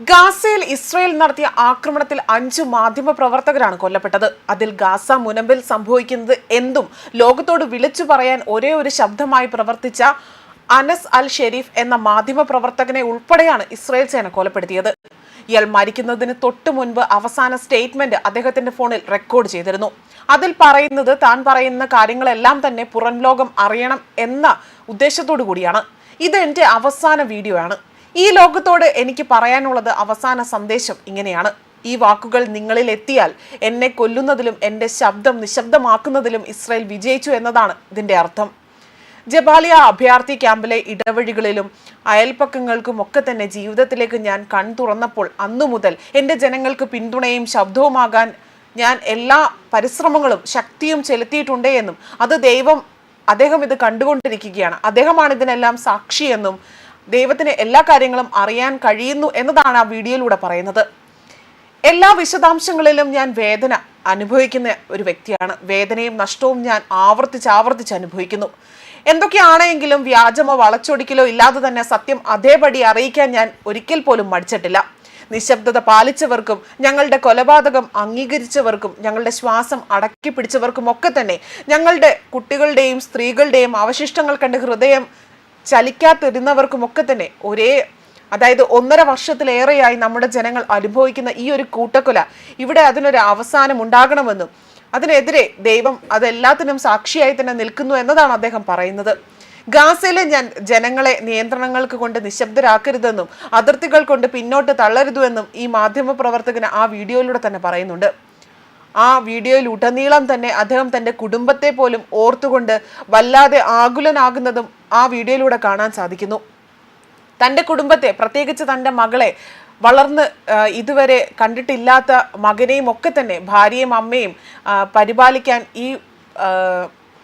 ഗാസയിൽ ഇസ്രയേൽ നടത്തിയ ആക്രമണത്തിൽ അഞ്ചു മാധ്യമ പ്രവർത്തകരാണ് കൊല്ലപ്പെട്ടത്. അതിൽ ഗാസ മുനമ്പിൽ സംഭവിക്കുന്നത് എന്തും ലോകത്തോട് വിളിച്ചു പറയാൻ ഒരേ ഒരു ശബ്ദമായി പ്രവർത്തിച്ച അനസ് അൽ ഷെരീഫ് എന്ന മാധ്യമ പ്രവർത്തകനെ ഉൾപ്പെടെയാണ് ഇസ്രയേൽ സേന കൊലപ്പെടുത്തിയത്. ഇയാൾ മരിക്കുന്നതിന് തൊട്ടു മുൻപ് അവസാന സ്റ്റേറ്റ്മെന്റ് അദ്ദേഹത്തിന്റെ ഫോണിൽ റെക്കോർഡ് ചെയ്തിരുന്നു. അതിൽ പറയുന്നത് താൻ പറയുന്ന കാര്യങ്ങളെല്ലാം തന്നെ പുറം ലോകം അറിയണം എന്ന ഉദ്ദേശത്തോടു കൂടിയാണ്. ഇത് അവസാന വീഡിയോ ആണ് ഈ ലോകത്തോട് എനിക്ക് പറയാനുള്ളത് അവസാന സന്ദേശം ഇങ്ങനെയാണ്. ഈ വാക്കുകൾ നിങ്ങളിൽ എത്തിയാൽ എന്നെ കൊല്ലുന്നതിലും എന്റെ ശബ്ദം നിശബ്ദമാക്കുന്നതിലും ഇസ്രയേൽ വിജയിച്ചു എന്നതാണ് ഇതിന്റെ അർത്ഥം. ജബാലിയ അഭയാർത്ഥി ക്യാമ്പിലെ ഇടവഴികളിലും അയൽപ്പക്കങ്ങൾക്കും ഒക്കെ തന്നെ ജീവിതത്തിലേക്ക് ഞാൻ കൺ തുറന്നപ്പോൾ അന്നു മുതൽ എന്റെ ജനങ്ങൾക്ക് പിന്തുണയും ശബ്ദവുമാകാൻ ഞാൻ എല്ലാ പരിശ്രമങ്ങളും ശക്തിയും ചെലുത്തിയിട്ടുണ്ട് എന്നും അത് ദൈവം അദ്ദേഹം ഇത് കണ്ടുകൊണ്ടിരിക്കുകയാണ്. അദ്ദേഹമാണ് ഇതിനെല്ലാം സാക്ഷിയെന്നും ദൈവത്തിന് എല്ലാ കാര്യങ്ങളും അറിയാൻ കഴിയുന്നു എന്നതാണ് ആ വീഡിയോയിലൂടെ പറയുന്നത്. എല്ലാ വിശദാംശങ്ങളിലും ഞാൻ വേദന അനുഭവിക്കുന്ന ഒരു വ്യക്തിയാണ്. വേദനയും നഷ്ടവും ഞാൻ ആവർത്തിച്ച് ആവർത്തിച്ച് അനുഭവിക്കുന്നു. എന്തൊക്കെയാണെങ്കിലും വ്യാജമോ വളച്ചൊടിക്കലോ ഇല്ലാതെ തന്നെ സത്യം അതേപടി അറിയിക്കാൻ ഞാൻ ഒരിക്കൽ പോലും മടിച്ചിട്ടില്ല. നിശബ്ദത പാലിച്ചവർക്കും ഞങ്ങളുടെ കൊലപാതകം അംഗീകരിച്ചവർക്കും ഞങ്ങളുടെ ശ്വാസം അടക്കി പിടിച്ചവർക്കും ഒക്കെ തന്നെ ഞങ്ങളുടെ കുട്ടികളുടെയും സ്ത്രീകളുടെയും അവശിഷ്ടങ്ങൾ കണ്ട് ഹൃദയം ചലിക്കാതിരുന്നവർക്കുമൊക്കെ തന്നെ ഒരേ അതായത് ഒന്നര വർഷത്തിലേറെയായി നമ്മുടെ ജനങ്ങൾ അനുഭവിക്കുന്ന ഈ ഒരു കൂട്ടക്കൊല ഇവിടെ അതിനൊരു അവസാനം ഉണ്ടാകണമെന്നും അതിനെതിരെ ദൈവം അതെല്ലാത്തിനും സാക്ഷിയായി തന്നെ നിൽക്കുന്നു എന്നതാണ് അദ്ദേഹം പറയുന്നത്. ഗാസയിലെ ഞാൻ ജനങ്ങളെ നിയന്ത്രണങ്ങൾക്ക് കൊണ്ട് നിശബ്ദരാക്കരുതെന്നും അതിർത്തികൾ കൊണ്ട് പിന്നോട്ട് തള്ളരുതെന്നും ഈ മാധ്യമ പ്രവർത്തകന് ആ വീഡിയോയിലൂടെ തന്നെ പറയുന്നുണ്ട്. ആ വീഡിയോയിൽ ഉടനീളം തന്നെ അദ്ദേഹം തന്റെ കുടുംബത്തെ പോലും ഓർത്തുകൊണ്ട് വല്ലാതെ ആകുലനാകുന്നതും ആ വീഡിയോയിലൂടെ കാണാൻ സാധിക്കുന്നു. തന്റെ കുടുംബത്തെ പ്രത്യേകിച്ച് തന്റെ മകളെ വളർന്ന് ഇതുവരെ കണ്ടിട്ടില്ലാത്ത മകനെയും ഒക്കെ തന്നെ ഭാര്യയും അമ്മയും പരിപാലിക്കാൻ ഈ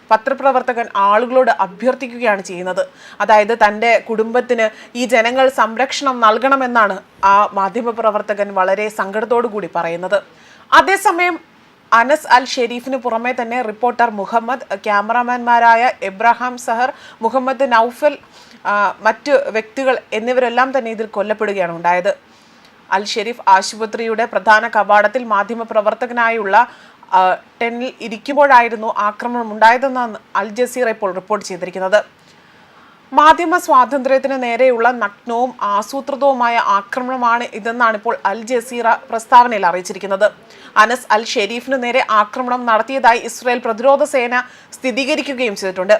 പത്രപ്രവർത്തകൻ ആളുകളോട് അഭ്യർത്ഥിക്കുകയാണ് ചെയ്യുന്നത്. അതായത് തന്റെ കുടുംബത്തിന് ഈ ജനങ്ങൾ സംരക്ഷണം നൽകണമെന്നാണ് ആ മാധ്യമപ്രവർത്തകൻ വളരെ സങ്കടത്തോടു കൂടി പറയുന്നത്. അതേസമയം അനസ് അൽ ഷെരീഫിന് പുറമെ തന്നെ റിപ്പോർട്ടർ മുഹമ്മദ് ക്യാമറാമാൻമാരായ എബ്രഹാം സഹർ മുഹമ്മദ് നൌഫൽ മറ്റ് വ്യക്തികൾ എന്നിവരെല്ലാം തന്നെ ഇതിൽ കൊല്ലപ്പെടുകയാണ് ഉണ്ടായത്. അൽ ഷെരീഫ് ആശുപത്രിയുടെ പ്രധാന കവാടത്തിൽ മാധ്യമപ്രവർത്തകനായുള്ള ടെന്നിൽ ഇരിക്കുമ്പോഴായിരുന്നു ആക്രമണം ഉണ്ടായതെന്നാണ് അൽ ജസീറ ഇപ്പോൾ റിപ്പോർട്ട് ചെയ്തിരിക്കുന്നത്. മാധ്യമ സ്വാതന്ത്ര്യത്തിന് നേരെയുള്ള നഗ്നവും ആസൂത്രിതവുമായ ആക്രമണമാണ് ഇതെന്നാണ് ഇപ്പോൾ അൽ ജസീറ പ്രസ്താവനയിൽ അറിയിച്ചിരിക്കുന്നത്. അനസ് അൽ ഷെരീഫിനു നേരെ ആക്രമണം നടത്തിയതായി ഇസ്രായേൽ പ്രതിരോധ സേന സ്ഥിരീകരിക്കുകയും ചെയ്തിട്ടുണ്ട്.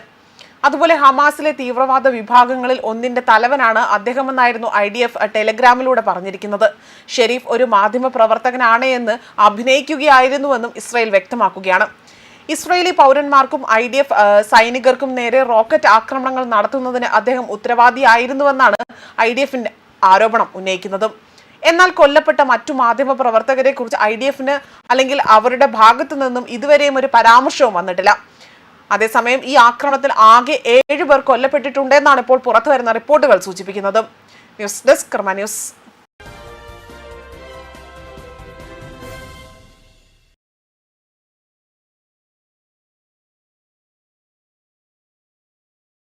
അതുപോലെ ഹമാസിലെ തീവ്രവാദ വിഭാഗങ്ങളിൽ ഒന്നിന്റെ തലവനാണ് അദ്ദേഹമെന്നായിരുന്നു ഐ ഡി എഫ് ടെലഗ്രാമിലൂടെ പറഞ്ഞിരിക്കുന്നത്. ഷെരീഫ് ഒരു മാധ്യമ പ്രവർത്തകനാണ് എന്ന് അഭിനയിക്കുകയായിരുന്നുവെന്നും ഇസ്രായേൽ വ്യക്തമാക്കുകയാണ്. ഇസ്രയേലി പൗരന്മാർക്കും ഐ ഡി എഫ് സൈനികർക്കും നേരെ റോക്കറ്റ് ആക്രമണങ്ങൾ നടത്തുന്നതിന് അദ്ദേഹം ഉത്തരവാദിയായിരുന്നുവെന്നാണ് ഐ ഡി എഫിന്റെ ആരോപണം ഉന്നയിക്കുന്നതും. എന്നാൽ കൊല്ലപ്പെട്ട മറ്റു മാധ്യമ പ്രവർത്തകരെ കുറിച്ച് ഐ ഡി എഫിന് അല്ലെങ്കിൽ അവരുടെ ഭാഗത്തു നിന്നും ഇതുവരെയും ഒരു പരാമർശവും വന്നിട്ടില്ല. അതേസമയം ഈ ആക്രമണത്തിൽ ആകെ ഏഴ് പേർ കൊല്ലപ്പെട്ടിട്ടുണ്ടെന്നാണ് ഇപ്പോൾ പുറത്തു വരുന്ന റിപ്പോർട്ടുകൾ സൂചിപ്പിക്കുന്നത്. News desk Karma News.